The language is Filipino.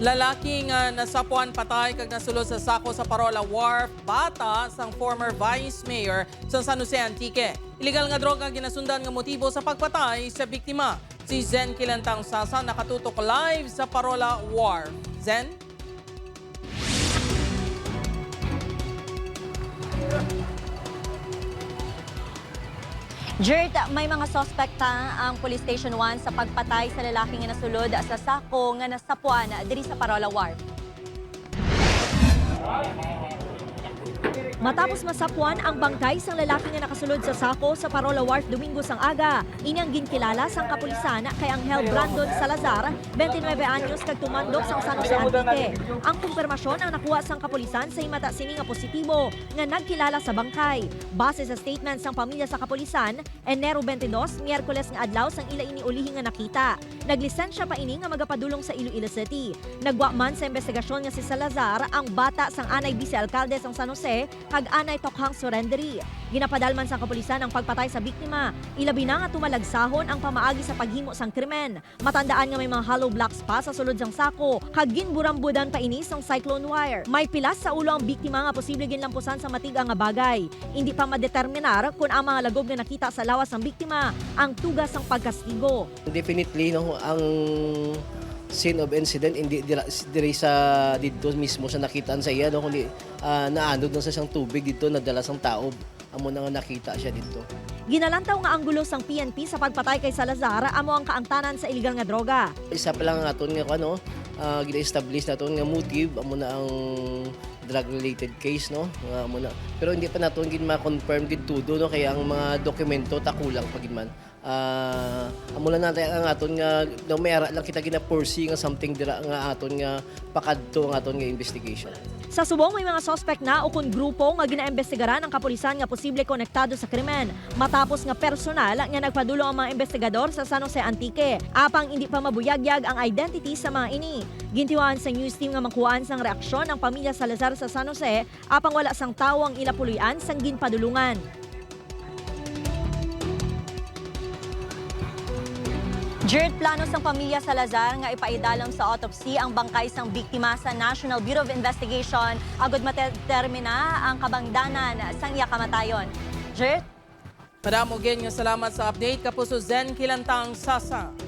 Lalaking uh, nasapuan patay kag nasulod sa sako sa Parola Wharf, bata sang former vice mayor sa San Jose Antique. Illegal nga droga ang ginasundan nga motibo sa pagpatay sa biktima. Si Zen Kilantang Sasa nakatutok live sa Parola Wharf. Zen? Jert, may mga sospekta ang Police Station 1 sa pagpatay sa lalaking nasulod sa sako nga nasapuan diri sa Parola Wharf. Matapos masapuan ang bangkay sang lalaki nga nakasulod sa sako sa Parola Wharf Domingo sang aga, inyang ginkilala sang kapulisan kay Angel Brandon Salazar, 29 anyos kag tumandok sang San Jose Antique. Ang kumpirmasyon ang nakuha sang kapulisan sa himata sini nga positibo nga nagkilala sa bangkay. Base sa statement sang pamilya sa kapulisan, Enero 22, Miyerkules nga adlaw sang ila ini ulihi nga nakita. Naglisensya pa ini nga magapadulong sa Iloilo City. Nagwa man sa investigasyon nga si Salazar ang bata sang anay vice alkalde sang San Jose kag anay tokhang surrendery. Ginapadalman sa kapulisan ang pagpatay sa biktima. Ilabi na nga tumalagsahon ang pamaagi sa paghimo sang krimen. Matandaan nga may mga hollow blocks pa sa sulod sang sako kag ginburambudan pa ini sang cyclone wire. May pilas sa ulo ang biktima nga posible ginlampusan sa matiga nga bagay. Hindi pa madeterminar kung ang mga lagog nga nakita sa lawas ng biktima ang tugas ng pagkastigo. Definitely no ang scene of incident hindi dira, diri sa dito mismo sa nakitaan sa iya no kundi uh, naanod na sa siyang tubig dito nadala sang tao amo na nga nakita siya dito. Ginalantaw nga ang gulo sang PNP sa pagpatay kay Salazar amo ang kaangtanan sa illegal nga droga. Isa pa lang aton nga ano uh, gina-establish naton nga motive amo na ang drug related case no nga amo na pero hindi pa naton gid ma-confirm gid tudo no kaya ang mga dokumento takulang pa gid man uh, amo lang natin ang aton nga no, may ara lang kita gina-foresee nga something dira nga aton nga pakadto ang aton nga investigation. Sa subong may mga suspect na o kun grupo nga ginaimbestigaran ang kapulisan nga posible konektado sa krimen. Matapos nga personal nga nagpadulong ang mga investigador sa San Jose Antique. Apang hindi pa mabuyagyag ang identity sa mga ini. Gintiwaan sa news team nga makuhaan sang reaksyon ang pamilya Salazar sa San Jose apang wala sang tawang ilapuluyan sang ginpadulungan. Jared plano sang pamilya Salazar nga ipaidalom sa autopsy ang bangkay sang biktima sa National Bureau of Investigation agod matetermina ang kabangdanan sang iya kamatayon. Jared? Madamo gen nga salamat sa update kapuso Zen Kilantang Sasa.